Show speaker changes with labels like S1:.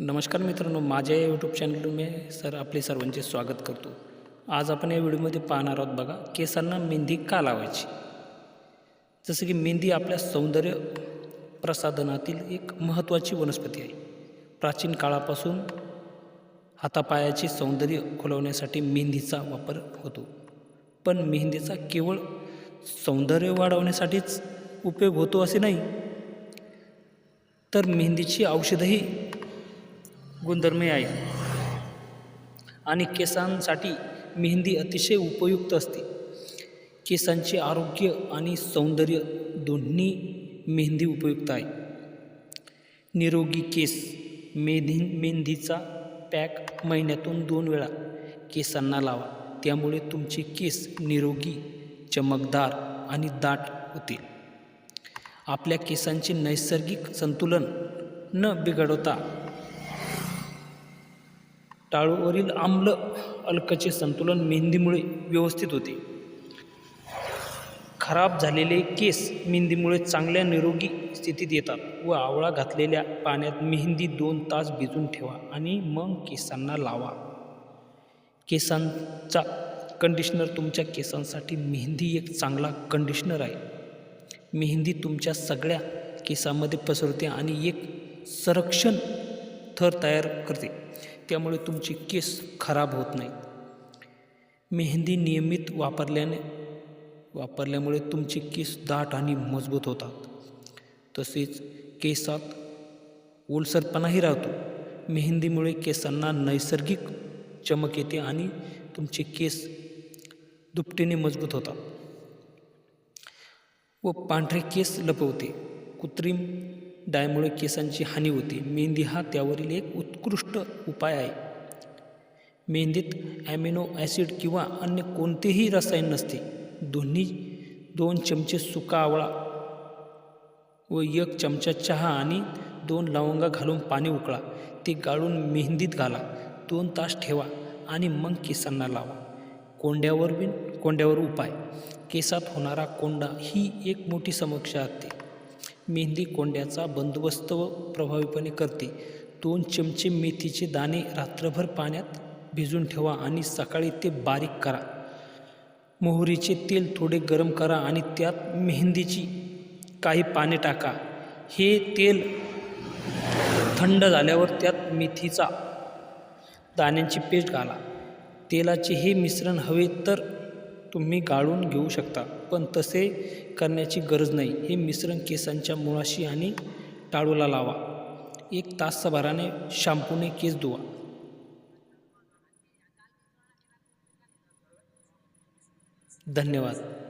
S1: नमस्कार मित्रांनो माझ्या या यूट्यूब चॅनल मी सर आपले सर्वांचे स्वागत करतो. आज आपण या व्हिडिओमध्ये पाहणार आहोत बघा केसांना मेहंदी का लावायची? जसं की मेहंदी आपल्या सौंदर्य प्रसाधनातील एक महत्त्वाची वनस्पती आहे. प्राचीन काळापासून हातापायाचे सौंदर्य खुलवण्यासाठी मेहंदीचा वापर होतो. पण मेहंदीचा केवळ सौंदर्य वाढवण्यासाठीच उपयोग होतो असे नाही. तर मेहंदीची औषधही गुणधर्मे आहेत. आणि केसांसाठी मेहंदी अतिशय उपयुक्त असते. केसांचे आरोग्य आणि सौंदर्य दोन्ही मेहंदी उपयुक्त आहे. निरोगी केस मेहंदी मेहंदीचा पॅक महिन्यातून दोन वेळा केसांना लावा. त्यामुळे तुमचे केस निरोगी चमकदार आणि दाट होतील आपल्या केसांचे नैसर्गिक संतुलन न बिघडवता टाळूवरील आम्ल अल्कचे संतुलन मेहंदीमुळे व्यवस्थित होते. खराब झालेले केस मेहंदीमुळे चांगल्या निरोगी स्थितीत येतात व आवळा घातलेल्या पाण्यात मेहंदी दोन तास भिजून ठेवा आणि मग केसांना लावा. केसांचा कंडिशनर तुमच्या केसांसाठी मेहंदी एक चांगला कंडिशनर आहे. मेहंदी तुमच्या सगळ्या केसांमध्ये पसरते आणि एक संरक्षण थर तयार करते. त्यामुळे तुमचे केस खराब होत नाहीत मेहंदी नियमित वापरल्याने वापरल्यामुळे तुमचे केस दाट आणि मजबूत होतात. तसेच केसात ओलसरपणाही राहतो. मेहंदीमुळे केसांना नैसर्गिक चमक येते आणि तुमचे केस दुपटीने मजबूत होतात. व पांढरे केस लपवते. कृत्रिम डायमुळे केसांची हानी होते. मेहंदी हा त्यावरील एक उत्कृष्ट उपाय आहे. मेहंदीत ॲमिनो ॲसिड किंवा अन्य कोणतेही रसायन नसते. दोन्ही दोन चमचे सुका आवळा व एक चमचा चहा आणि दोन लवंगा घालून पाणी उकळा. ते गाळून मेहंदीत घाला. दोन तास ठेवा आणि मग केसांना लावा. कोंड्यावर बिन कोंड्यावर उपाय. केसात होणारा कोंडा ही एक मोठी समस्या असते. मेहंदी कोंड्याचा बंदोबस्त व प्रभावीपणे करते. दोन चमचे मेथीचे दाणे रात्रभर पाण्यात भिजून ठेवा आणि सकाळी ते बारीक करा. मोहरीचे तेल थोडे गरम करा आणि त्यात मेहंदीची काही पाने टाका. हे तेल थंड झाल्यावर त्यात मेथीचा दाण्यांची पेस्ट घाला. तेलाचे हे मिश्रण हवे तर तुम्ही गाळून घेऊ शकता. पण तसे करण्याची गरज नाही. हे मिश्रण केसांच्या मुळाशी आणि टाळूला लावा. एक तासभराने शॅम्पूने केस धुवा. धन्यवाद.